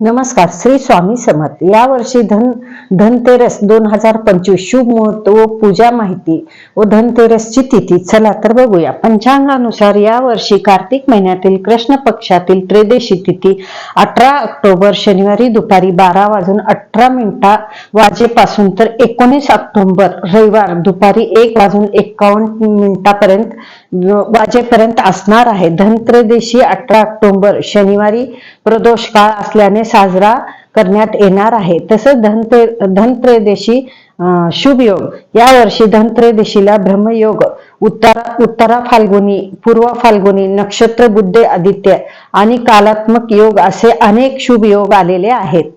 नमस्कार श्री स्वामी समर्थ. या वर्षी धन धनतेरस दोन हजार पंचवीस शुभ मुहूर्त व पूजा माहिती व धनतेरसची तिथी. चला तर बघूया. पंचांगानुसार या वर्षी कार्तिक महिन्यातील कृष्ण पक्षातील त्रेदेशी तिथी अठरा ऑक्टोबर शनिवारी दुपारी बारा वाजून अठरा मिनिटा वाजेपासून तर एकोणीस ऑक्टोबर रविवार दुपारी एक वाजून एकावन्न मिनिटापर्यंत वाजेपर्यंत असणार आहे. धनत्रयोदशी अठरा ऑक्टोबर शनिवारी प्रदोष काळ असल्याने साजरा करण्यात येणार आहे. तसंच धनते धनत्रयोदशी अं, शुभ योग. या वर्षी धनत्रयोदशीला ब्रह्मयोग. उत्तरा उत्तरा फाल्गुनी पूर्व फाल्गुनी नक्षत्र बुद्धे आदित्य आणि कालात्मक योग असे अनेक शुभ योग आलेले आहेत.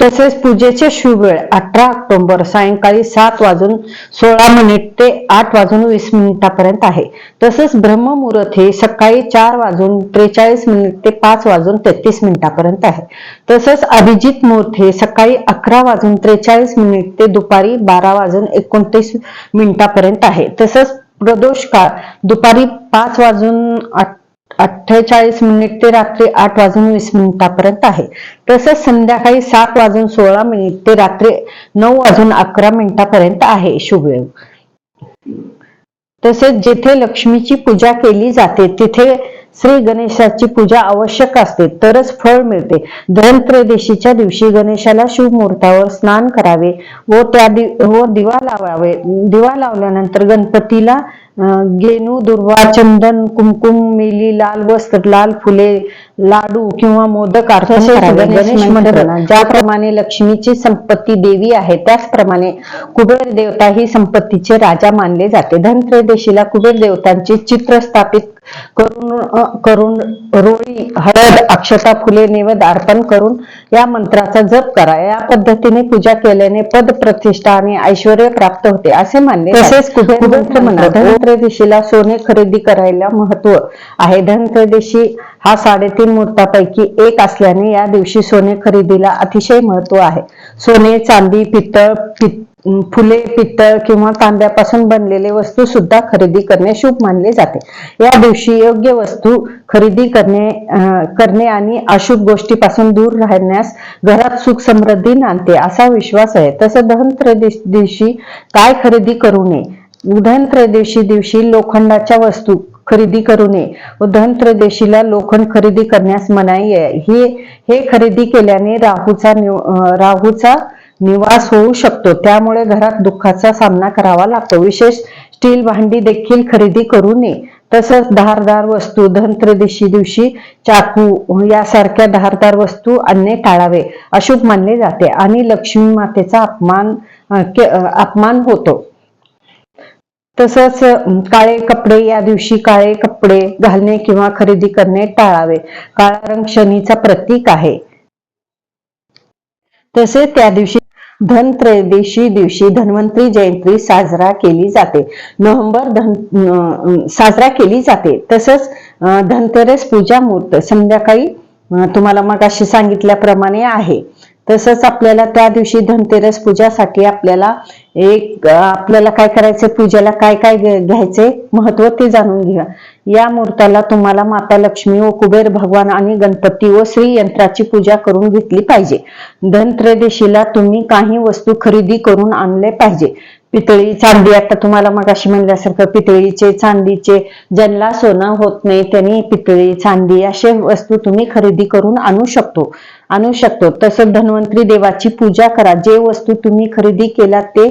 तसेच पूजेचे शुभ वेळ अठरा ऑक्टोबर सायंकाळी सात वाजून सोळा मिनिट ते आठ वाजून वीस मिनिटापर्यंत आहे. तसेच ब्रह्ममुहूर्त हे सकाळी चार वाजून त्रेचाळीस मिनिट ते पाच वाजून तेहतीस मिनिटापर्यंत आहे. तसंच अभिजित मुहूर्त हे सकाळी अकरा वाजून त्रेचाळीस मिनिट ते दुपारी बारा वाजून एकोणतीस मिनिटापर्यंत आहे. तसंच प्रदोष काळ दुपारी पाच वाजून अठ्ठेचाळीस मिनिट ते रात्री आठ वाजून वीस मिनिटापर्यंत आहे. तसंच संध्याकाळी सात वाजून सोळा मिनिट ते रात्री नऊ वाजून अकरा मिनिटापर्यंत आहे शुभयोग. तसेच जेथे लक्ष्मीची पूजा केली जाते तिथे श्री गणेशाची पूजा आवश्यक असते तरच फळ मिळते. धनत्रयोदशीच्या दिवशी गणेशाला शुभ मुहूर्तावर स्नान करावे व त्या दि व दिवा लावावे. दिवा लावल्यानंतर गणपतीला गेनू दुर्वा चंदन कुमकुम मेली लाल वस्त्र लाल फुले लाडू किंवा मोदक अर्पण करावे. गणेश मंत्र ज्याप्रमाणे लक्ष्मीची संपत्ती देवी आहे त्याचप्रमाणे कुबेर देवता ही संपत्तीचे राजा मानले जाते. धनत्रयोदशीला कुबेर देवतांचे चित्र स्थापित करून अ, करून रोळी हळद अक्षता फुले नैवेद्य अर्पण करून या मंत्राचा जप करा. या पद्धतीने पूजा केल्याने पद प्रतिष्ठा आणि ऐश्वर प्राप्त होते असे मानले तसेच कुबेर मंत्र म्हणा धनत्रयोदशीला सोने खरेदी करायला महत्त्व आहे. धनत्रयोदशी हा साडेतीन मुहूर्तापैकी एक असल्याने या दिवशी सोने खरेदीला अतिशय महत्त्व आहे. सोने चांदी पितळ पित फुले पितळ किंवा तांब्यापासून बनलेले वस्तू सुद्धा खरेदी करणे शुभ मानले जाते. या दिवशी योग्य वस्तू खरेदी करणे करणे आणि अशुभ गोष्टीपासून दूर राहण्यास घरात सुख समृद्धी नांदते असा विश्वास आहे. तसं धनत्रयोदशी दिवशी काय खरेदी करू नये? धनत्रयोदशी दिवशी लोखंडाच्या वस्तू खरेदी करू नये. व धनत्रयोदशीला लोखंड खरेदी करण्यास मनाई आहे. हे हे खरेदी केल्याने राहूचा निव- राहूचा निवास होऊ शकतो. त्यामुळे घरात दुःखाचा सामना करावा लागतो. विशेष स्टील भांडी देखील खरेदी करू नये. तसंच धारदार वस्तू धनत्रयोदशी दिवशी चाकू यासारख्या धारदार वस्तू आणणे टाळावे अशुभ मानले जाते. आणि लक्ष्मी मातेचा अपमान अपमान होतो. तसंच काळे कपडे या दिवशी काळे कपडे घालणे किंवा खरेदी करणे टाळावे. काळा रंग शनीचा प्रतीक आहे. तसेच त्या दिवशी धनत्रयोदशी दिवशी धन्वंतरी जयंती साजरा केली जाते. नोव्हेंबर धन साजरा केली जाते. तसंच धनतेरस पूजा मुहूर्त संध्याकाळी तुम्हाला मग अशी सांगितल्याप्रमाणे आहे. तसंच आपल्याला त्या दिवशी धनतेरस पूजासाठी आपल्याला एक आपल्याला काय करायचं पूजेला काय काय घ्यायचे महत्त्व ते जाणून घ्या. या मुहूर्ताला तुम्हाला माता लक्ष्मी व कुबेर भगवान आणि गणपती व श्री यंत्राची पूजा करून घेतली पाहिजे. धनत्रयोदशीला तुम्ही काही वस्तू खरेदी करून आणले पाहिजे. पितळी चांदी आता तुम्हाला मग अशी म्हणल्यासारखं पितळीचे चांदीचे ज्यांना सोनं होत नाही त्यांनी पितळी चांदी असे वस्तू तुम्ही खरेदी करून आणू शकतो. आणू शकतो. तसंच धन्वंतरी देवाची पूजा करा. जे वस्तू तुम्ही खरेदी केला ते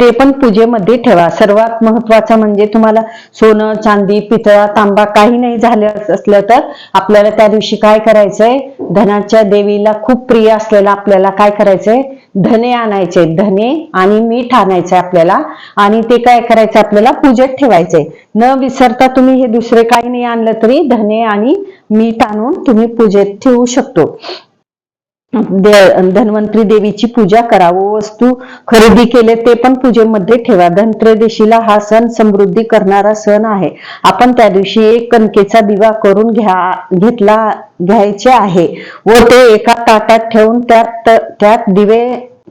ते पण पूजेमध्ये ठेवा. सर्वात महत्वाचं म्हणजे तुम्हाला सोनं चांदी पितळा तांबा काही नाही झालं असलं तर आपल्याला त्या दिवशी काय करायचंय? धनाच्या देवीला खूप प्रिय असलेला आपल्याला काय करायचंय? धने आणायचे. धने आणि मीठ आणायचंय आपल्याला आणि ते काय करायचं? आपल्याला पूजेत ठेवायचंय. न विसरता तुम्ही हे दुसरे काही नाही आणलं तरी धने आणि मीठ आणून तुम्ही पूजेत ठेवू शकतो. धन्वंतरी देवीची पूजा करा व वस्तू खरेदी केले ते पण पूजेमध्ये ठेवा. धनत्रयोदशीला हा सण समृद्धी करणारा सण आहे. आपण त्या दिवशी एक कणकेचा दिवा करून घ्या घेतला घ्यायचे आहे व ते एका ताटात ठेवून त्यात त्यात दिवे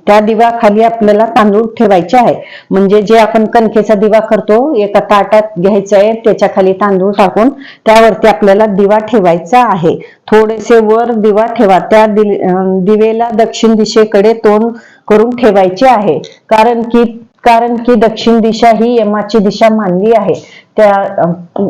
त्या दिवाखाली आपल्याला तांदूळ ठेवायचे आहे. म्हणजे जे आपण कणकेचा दिवा करतो एका ताटात घ्यायचा आहे त्याच्याखाली तांदूळ टाकून त्यावरती आपल्याला दिवा ठेवायचा आहे. थोडेसे वर दिवा ठेवा. त्या दिवेला दक्षिण दिशेकडे तोंड करून ठेवायचे आहे. कारण की कारण की दक्षिण दिशा ही यमाची दिशा मानली आहे. त्या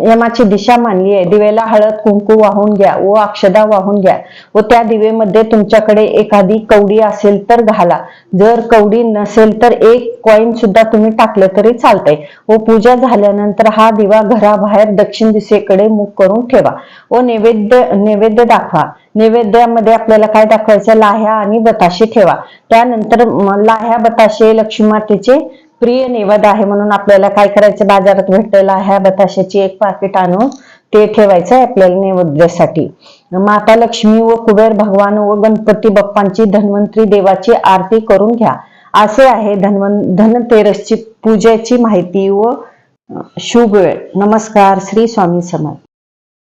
यमाची दिशा मानली आहे. दिवेला हळद कुंकू वाहून घ्या व अक्षदा वाहून घ्या व त्या दिवेमध्ये तुमच्याकडे एखादी कवडी असेल तर घाला. जर कवडी नसेल तर एक कॉईन सुद्धा तुम्ही टाकलं तरी चालतंय. व पूजा झाल्यानंतर हा दिवा घराबाहेर दक्षिण दिशेकडे मुख करून ठेवा. व नैवेद्य नैवेद्य दाखवा. नैवेद्यामध्ये आपल्याला काय दाखवायचं? लाह्या आणि बताशे ठेवा. त्यानंतर लाह्या बताशे लक्ष्मी मातेचे प्रिय नैवेद्य आहे म्हणून आपल्याला काय करायचं? बाजारात भेटतं लाह्या बताशाची एक पाकिट आणून ते ठेवायचं आहे आपल्याला नैवेद्यासाठी. माता लक्ष्मी व कुबेर भगवान व गणपती बाप्पांची धन्वंतरी देवाची आरती करून घ्या. असे आहे धन्वन धनतेरसची पूजेची माहिती व शुभ वेळ. नमस्कार श्री स्वामी समर्थ.